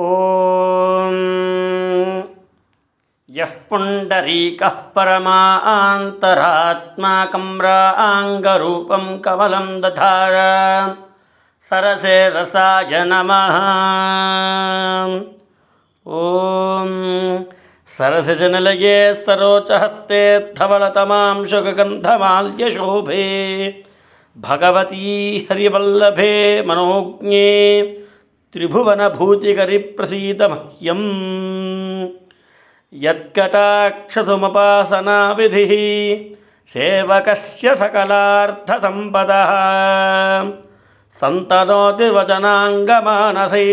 ॐ। यः पुण्डरीकः परमान्तरात्माकं राङ्गरूपं दधार। सरसे रसाय नमः। ॐ। सरसजनलये सरोचहस्ते धवलतमां शुकगन्धमाल्यशोभे। भगवती हरिवल्लभे मनोज्ञे त्रिभुवनभूतिकरिप्रसीद मह्यम् यत्कटाक्षसुमपासनाविधिः सेवकस्य सकलार्थसम्पदः। सन्तनोति वचनाङ्गमानसै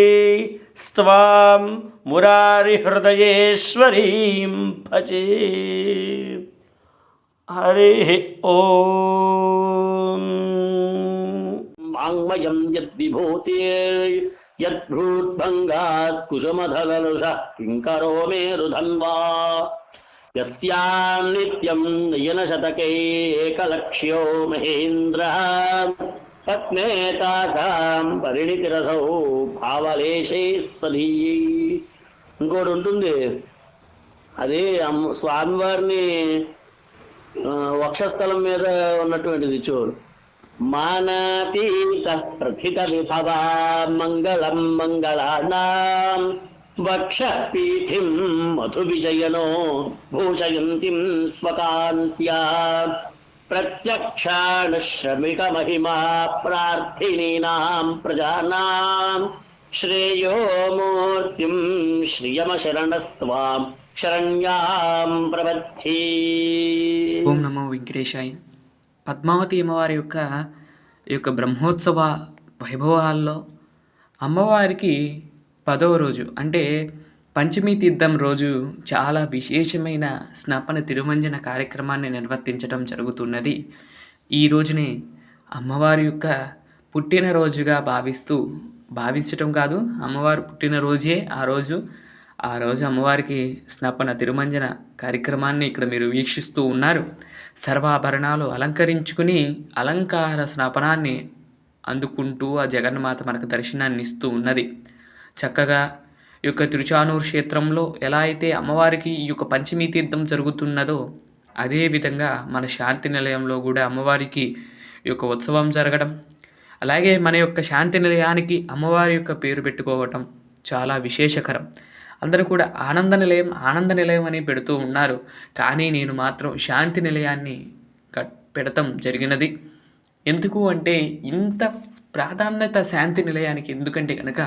स्त्वां मुरारिहृदयेश्वरीं भजे। हरिः ॐ वाङ्मयं यद्विभूतिर् యద్భూద్భంగాత్ కుసుమధలలుష కింకరో మేరుధన్వా. యస్యాం నిత్యం నయన శతకే ఏకలక్ష్యో మహేంద్ర. పత్నేతాకాం పరిణితిరథౌ భావలేశే స్వధీయై ఇంకోటి ఉంటుంది. అదే స్వామివారిని వక్షస్థలం మీద ఉన్నటువంటిది చోరు मानातीतः प्रथितविभवा मङ्गलम् मङ्गलानाम् त्वक्षः मधुविजयनो भूषयन्तीम् स्वकान्त्या प्रत्यक्षाण प्रार्थिनीनाम् प्रजानाम् श्रेयो मूर्तिम् श्रियमशरणस्त्वाम् शरण्याम् प्रवद्धि। नमो विघ्नेशाय। పద్మావతి అమ్మవారి యొక్క ఈ యొక్క బ్రహ్మోత్సవ వైభవాల్లో అమ్మవారికి పదవ రోజు అంటే పంచమి తీర్థం రోజు చాలా విశేషమైన స్నాపన తిరుమంజన కార్యక్రమాన్ని నిర్వర్తించడం జరుగుతున్నది. ఈ రోజునే అమ్మవారి యొక్క పుట్టినరోజుగా భావిస్తూ భావించటం కాదు అమ్మవారు పుట్టినరోజే ఆ రోజు ఆ రోజు అమ్మవారికి స్నపన తిరుమంజన కార్యక్రమాన్ని ఇక్కడ మీరు వీక్షిస్తూ ఉన్నారు. సర్వాభరణాలు అలంకరించుకుని అలంకార స్నాపనాన్ని అందుకుంటూ ఆ జగన్మాత మనకు దర్శనాన్ని ఇస్తూ ఉన్నది. చక్కగా ఈ యొక్క తిరుచానూరు క్షేత్రంలో ఎలా అయితే అమ్మవారికి ఈ యొక్క పంచమీ తీర్థం జరుగుతున్నదో అదేవిధంగా మన శాంతి నిలయంలో కూడా అమ్మవారికి ఈ యొక్క ఉత్సవం జరగడం అలాగే మన యొక్క శాంతి నిలయానికి అమ్మవారి యొక్క పేరు పెట్టుకోవటం చాలా విశేషకరం. అందరూ కూడా ఆనంద నిలయం ఆనంద నిలయం అని పెడుతూ ఉన్నారు. కానీ నేను మాత్రం శాంతి నిలయాన్ని కట్ జరిగినది. ఎందుకు అంటే ఇంత ప్రాధాన్యత శాంతి నిలయానికి ఎందుకంటే కనుక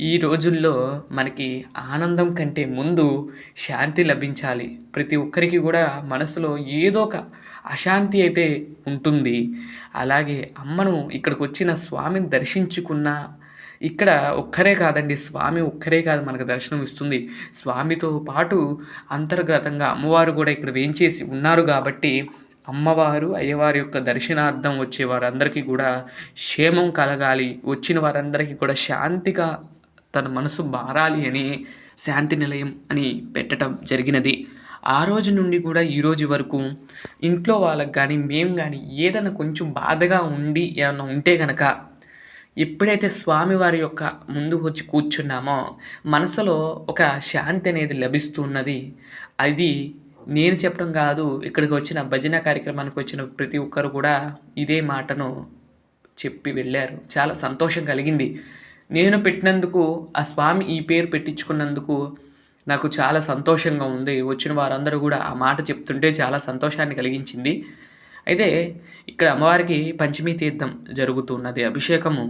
ఈ రోజుల్లో మనకి ఆనందం కంటే ముందు శాంతి లభించాలి. ప్రతి ఒక్కరికి కూడా మనసులో ఏదో ఒక అశాంతి అయితే ఉంటుంది. అలాగే అమ్మను ఇక్కడికి వచ్చిన స్వామిని దర్శించుకున్న ఇక్కడ ఒక్కరే కాదండి స్వామి ఒక్కరే కాదు మనకు దర్శనం ఇస్తుంది. స్వామితో పాటు అంతర్గతంగా అమ్మవారు కూడా ఇక్కడ వేయించేసి ఉన్నారు కాబట్టి అమ్మవారు అయ్యవారి యొక్క దర్శనార్థం వచ్చే వారందరికీ కూడా క్షేమం కలగాలి. వచ్చిన వారందరికీ కూడా శాంతిగా తన మనసు మారాలి అని శాంతి నిలయం అని పెట్టడం జరిగినది. ఆ రోజు నుండి కూడా ఈ రోజు వరకు ఇంట్లో వాళ్ళకి కానీ మేము కానీ ఏదైనా కొంచెం బాధగా ఉండి ఏమైనా ఉంటే కనుక ఎప్పుడైతే స్వామివారి యొక్క ముందు వచ్చి కూర్చున్నామో మనసులో ఒక శాంతి అనేది లభిస్తున్నది. అది నేను చెప్పడం కాదు ఇక్కడికి వచ్చిన భజన కార్యక్రమానికి వచ్చిన ప్రతి ఒక్కరు కూడా ఇదే మాటను చెప్పి వెళ్ళారు. చాలా సంతోషం కలిగింది. నేను పెట్టినందుకు ఆ స్వామి ఈ పేరు పెట్టించుకున్నందుకు నాకు చాలా సంతోషంగా ఉంది. వచ్చిన వారందరూ కూడా ఆ మాట చెప్తుంటే చాలా సంతోషాన్ని కలిగించింది. అయితే ఇక్కడ అమ్మవారికి పంచమీ తీర్థం జరుగుతున్నది అభిషేకము.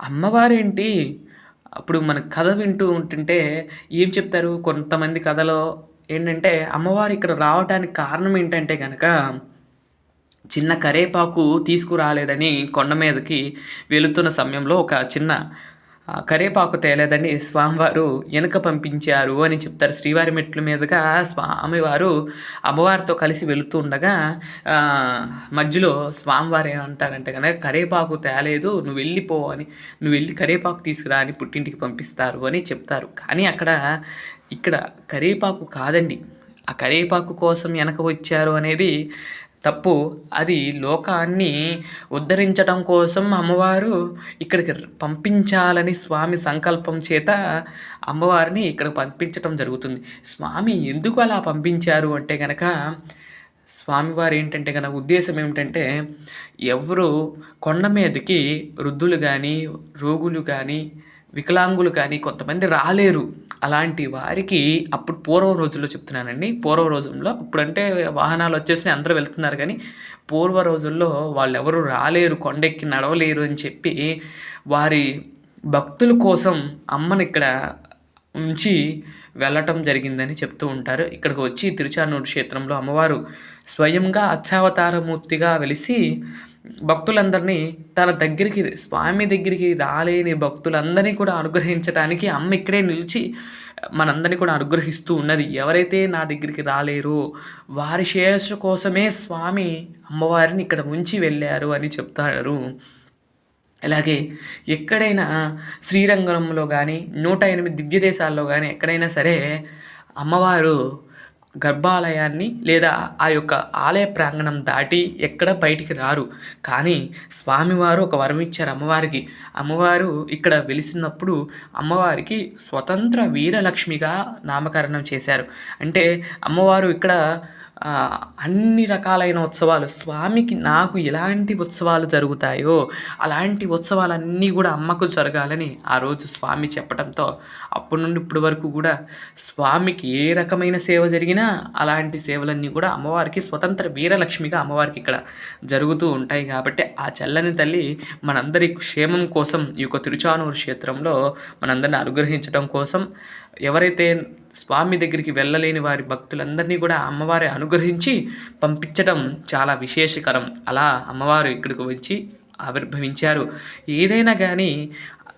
అమ్మవారేంటి? అప్పుడు మన కథ వింటూ ఉంటుంటే ఏం చెప్తారు? కొంతమంది కథలో ఏంటంటే అమ్మవారు ఇక్కడ రావడానికి కారణం ఏంటంటే కనుక చిన్న కరేపాకు తీసుకురాలేదని కొండ మీదకి వెళుతున్న సమయంలో ఒక చిన్న కరేపాకు తేలేదని స్వామివారు వెనుక పంపించారు అని చెప్తారు. శ్రీవారి మెట్ల మీదుగా స్వామివారు అమ్మవారితో కలిసి వెళుతూ ఉండగా మధ్యలో స్వామివారు ఏమంటారంటే కనుక కరేపాకు తేలేదు నువ్వు వెళ్ళిపో అని నువ్వు వెళ్ళి కరేపాకు తీసుకురా అని పుట్టింటికి పంపిస్తారు అని చెప్తారు. కానీ అక్కడ ఇక్కడ కరేపాకు కాదండి. ఆ కరేపాకు కోసం వెనక వచ్చారు అనేది తప్పు. అది లోకాన్ని ఉద్ధరించడం కోసం అమ్మవారు ఇక్కడికి పంపించాలని స్వామి సంకల్పం చేత అమ్మవారిని ఇక్కడికి పంపించడం జరుగుతుంది. స్వామి ఎందుకు అలా పంపించారు అంటే కనుక స్వామివారు ఏంటంటే కనుక ఉద్దేశం ఏమిటంటే ఎవరు కొండ మీదకి వృద్ధులు కానీ రోగులు కానీ వికలాంగులు కానీ కొంతమంది రాలేరు. అలాంటి వారికి అప్పుడు పూర్వ రోజుల్లో చెప్తున్నానండి. పూర్వ రోజుల్లో ఇప్పుడంటే వాహనాలు వచ్చేసినాయి అందరూ వెళ్తున్నారు కానీ పూర్వ రోజుల్లో వాళ్ళు ఎవరు రాలేరు కొండెక్కి నడవలేరు అని చెప్పి వారి భక్తుల కోసం అమ్మని ఇక్కడ ఉంచి వెళ్ళటం జరిగిందని చెప్తూ ఉంటారు. ఇక్కడికి వచ్చి తిరుచానూరు క్షేత్రంలో అమ్మవారు స్వయంగా అచ్చావతారమూర్తిగా వెలిసి భక్తులందరినీ తన దగ్గరికి స్వామి దగ్గరికి రాలేని భక్తులందరినీ కూడా అనుగ్రహించడానికి అమ్మ ఇక్కడే నిలిచి మనందరినీ కూడా అనుగ్రహిస్తూ ఉన్నది. ఎవరైతే నా దగ్గరికి రాలేరో వారి శ్రేయస్సు కోసమే స్వామి అమ్మవారిని ఇక్కడ ఉంచి వెళ్ళారు అని చెప్తారు. అలాగే ఎక్కడైనా శ్రీరంగంలో కానీ నూట ఎనిమిది దివ్య దేశాల్లో కానీ ఎక్కడైనా సరే అమ్మవారు గర్భాలయాన్ని లేదా ఆ యొక్క ఆలయ ప్రాంగణం దాటి ఎక్కడ బయటికి రారు. కానీ స్వామివారు ఒక వరం ఇచ్చారు అమ్మవారికి. అమ్మవారు ఇక్కడ వెలిసినప్పుడు అమ్మవారికి స్వతంత్ర వీరలక్ష్మిగా నామకరణం చేశారు. అంటే అమ్మవారు ఇక్కడ అన్ని రకాలైన ఉత్సవాలు. స్వామికి నాకు ఎలాంటి ఉత్సవాలు జరుగుతాయో అలాంటి ఉత్సవాలన్నీ కూడా అమ్మకు జరగాలని ఆ రోజు స్వామి చెప్పడంతో అప్పటి నుండి ఇప్పటి వరకు కూడా స్వామికి ఏ రకమైన సేవ జరిగినా అలాంటి సేవలన్నీ కూడా అమ్మవారికి స్వతంత్ర వీరలక్ష్మిగా అమ్మవారికి ఇక్కడ జరుగుతూ ఉంటాయి కాబట్టి ఆ చల్లని తల్లి మనందరి క్షేమం కోసం ఈ యొక్క తిరుచానూరు క్షేత్రంలో మనందరిని అనుగ్రహించడం కోసం ఎవరైతే స్వామి దగ్గరికి వెళ్ళలేని వారి భక్తులందరినీ కూడా అమ్మవారి అనుగ్రహించి పంపించడం చాలా విశేషకరం. అలా అమ్మవారు ఇక్కడికి వచ్చి ఆవిర్భవించారు. ఏదైనా కానీ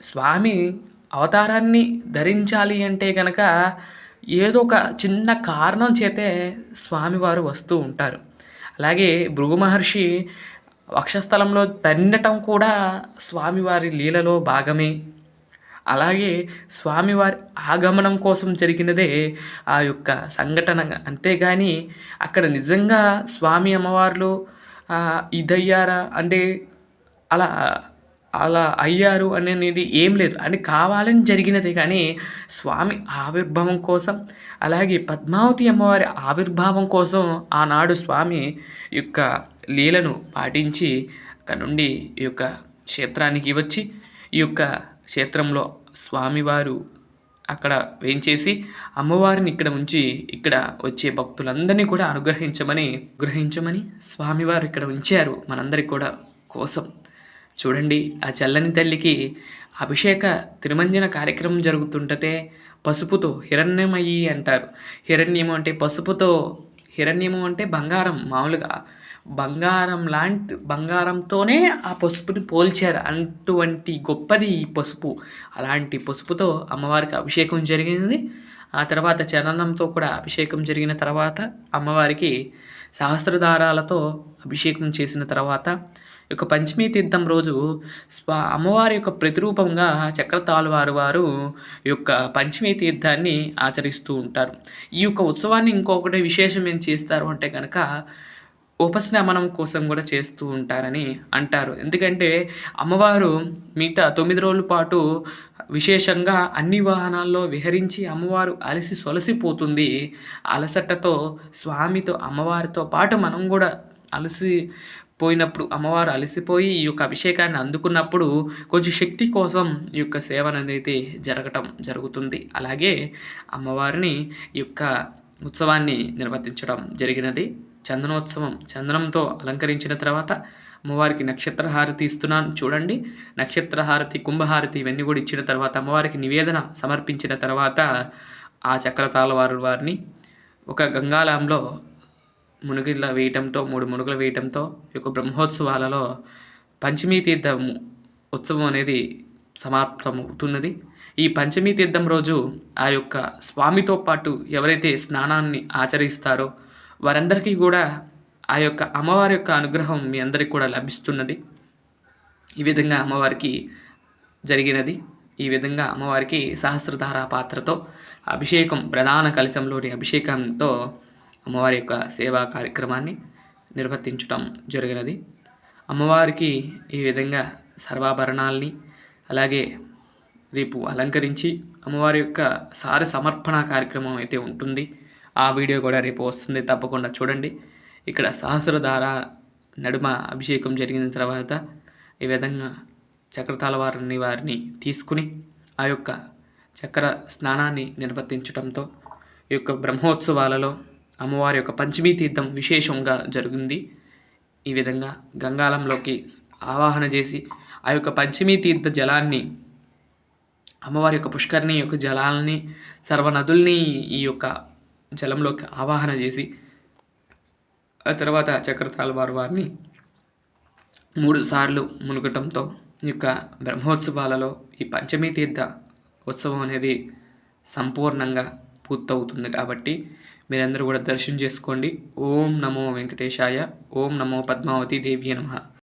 స్వామి అవతారాన్ని ధరించాలి అంటే కనుక ఏదో ఒక చిన్న కారణం చేతే స్వామివారు వస్తూ ఉంటారు. అలాగే భృగు మహర్షి వక్షస్థలంలో తండటం కూడా స్వామివారి లీలలో భాగమే. అలాగే స్వామివారి ఆగమనం కోసం జరిగినదే ఆ యొక్క సంఘటన. అంతేగాని అక్కడ నిజంగా స్వామి అమ్మవార్లు ఇదయ్యారా? అంటే అలా అలా అయ్యారు అనేది ఏం లేదు. అని కావాలని జరిగినది కానీ స్వామి ఆవిర్భావం కోసం అలాగే పద్మావతి అమ్మవారి ఆవిర్భావం కోసం ఆనాడు స్వామి యొక్క లీలను పాటించి అక్కడ నుండి ఈ యొక్క క్షేత్రానికి వచ్చి ఈ యొక్క క్షేత్రంలో స్వామివారు అక్కడ వేయించేసి అమ్మవారిని ఇక్కడ ఉంచి ఇక్కడ వచ్చే భక్తులందరినీ కూడా అనుగ్రహించమని గ్రహించమని స్వామివారు ఇక్కడ ఉంచారు మనందరి కూడా కోసం. చూడండి ఆ చల్లని తల్లికి అభిషేక తిరుమంజన కార్యక్రమం జరుగుతుంటే పసుపుతో హిరణ్యమయ్యి అంటారు. హిరణ్యము అంటే పసుపుతో హిరణ్యము అంటే బంగారం మామూలుగా బంగారం లాంటి బంగారంతోనే ఆ పసుపుని పోల్చారు. అటువంటి గొప్పది ఈ పసుపు. అలాంటి పసుపుతో అమ్మవారికి అభిషేకం జరిగింది. ఆ తర్వాత చందనంతో కూడా అభిషేకం జరిగిన తర్వాత అమ్మవారికి సహస్రధారాలతో అభిషేకం చేసిన తర్వాత యొక్క పంచమీ తీర్థం రోజు స్వా అమ్మవారి యొక్క ప్రతిరూపంగా చక్రతాలువారు వారు యొక్క పంచమీ తీర్థాన్ని ఆచరిస్తూ ఉంటారు. ఈ యొక్క ఉత్సవాన్ని ఇంకొకటి విశేషం ఏం చేస్తారు అంటే కనుక ఉపశమనం కోసం కూడా చేస్తూ ఉంటారని అంటారు. ఎందుకంటే అమ్మవారు మిగతా తొమ్మిది రోజుల పాటు విశేషంగా అన్ని వాహనాల్లో విహరించి అమ్మవారు అలసి సొలసిపోతుంది. అలసటతో స్వామితో అమ్మవారితో పాటు మనం కూడా అలసి పోయినప్పుడు అమ్మవారు అలసిపోయి ఈ యొక్క అభిషేకాన్ని అందుకున్నప్పుడు కొంచెం శక్తి కోసం ఈ యొక్క సేవన అనేది జరగటం జరుగుతుంది. అలాగే అమ్మవారిని ఈ యొక్క ఉత్సవాన్ని నిర్వర్తించడం జరిగినది. చందనోత్సవం చందనంతో అలంకరించిన తర్వాత అమ్మవారికి నక్షత్ర హారతి ఇస్తున్నాను. చూడండి నక్షత్ర హారతి కుంభహారతి ఇవన్నీ కూడా ఇచ్చిన తర్వాత అమ్మవారికి నివేదన సమర్పించిన తర్వాత ఆ చక్రతాల వారు వారిని ఒక గంగాళంలో మునుగుల వేయటంతో మూడు మునుగులు వేయటంతో ఈ యొక్క బ్రహ్మోత్సవాలలో పంచమీ తీర్థం ఉత్సవం అనేది సమాప్తమవుతున్నది. ఈ పంచమీ తీర్థం రోజు ఆ యొక్క స్వామితో పాటు ఎవరైతే స్నానాన్ని ఆచరిస్తారో వారందరికీ కూడా ఆ యొక్క అమ్మవారి యొక్క అనుగ్రహం మీ అందరికి కూడా లభిస్తున్నది. ఈ విధంగా అమ్మవారికి జరిగినది. ఈ విధంగా అమ్మవారికి సహస్రధార పాత్రతో అభిషేకం ప్రధాన కలశంలోని అభిషేకంతో అమ్మవారి యొక్క సేవా కార్యక్రమాన్ని నిర్వర్తించటం జరిగినది. అమ్మవారికి ఈ విధంగా సర్వాభరణాల్ని అలాగే రేపు అలంకరించి అమ్మవారి యొక్క సార సమర్పణ కార్యక్రమం అయితే ఉంటుంది. ఆ వీడియో కూడా రేపు వస్తుంది తప్పకుండా చూడండి. ఇక్కడ సహస్రధార నడుమ అభిషేకం జరిగిన తర్వాత ఈ విధంగా చక్రతాల వారిని వారిని తీసుకుని ఆ యొక్క చక్ర స్నానాన్ని నిర్వర్తించడంతో ఈ యొక్క బ్రహ్మోత్సవాలలో అమ్మవారి యొక్క పంచమీ తీర్థం విశేషంగా జరిగింది. ఈ విధంగా గంగాలంలోకి ఆవాహన చేసి ఆ యొక్క పంచమీ తీర్థ జలాన్ని అమ్మవారి యొక్క పుష్కరిణి యొక్క జలాలని సర్వనదుల్ని ఈ యొక్క జలంలోకి ఆవాహన చేసి ఆ తర్వాత చక్రతాళ వారు వారిని మూడు సార్లు మునగటంతో ఈ యొక్క బ్రహ్మోత్సవాలలో ఈ పంచమీ తీర్థ ఉత్సవం అనేది సంపూర్ణంగా పూర్తవుతుంది కాబట్టి మీరందరూ కూడా దర్శనం చేసుకోండి. ఓం నమో వెంకటేశాయ ఓం నమో పద్మావతి దేవి నమః.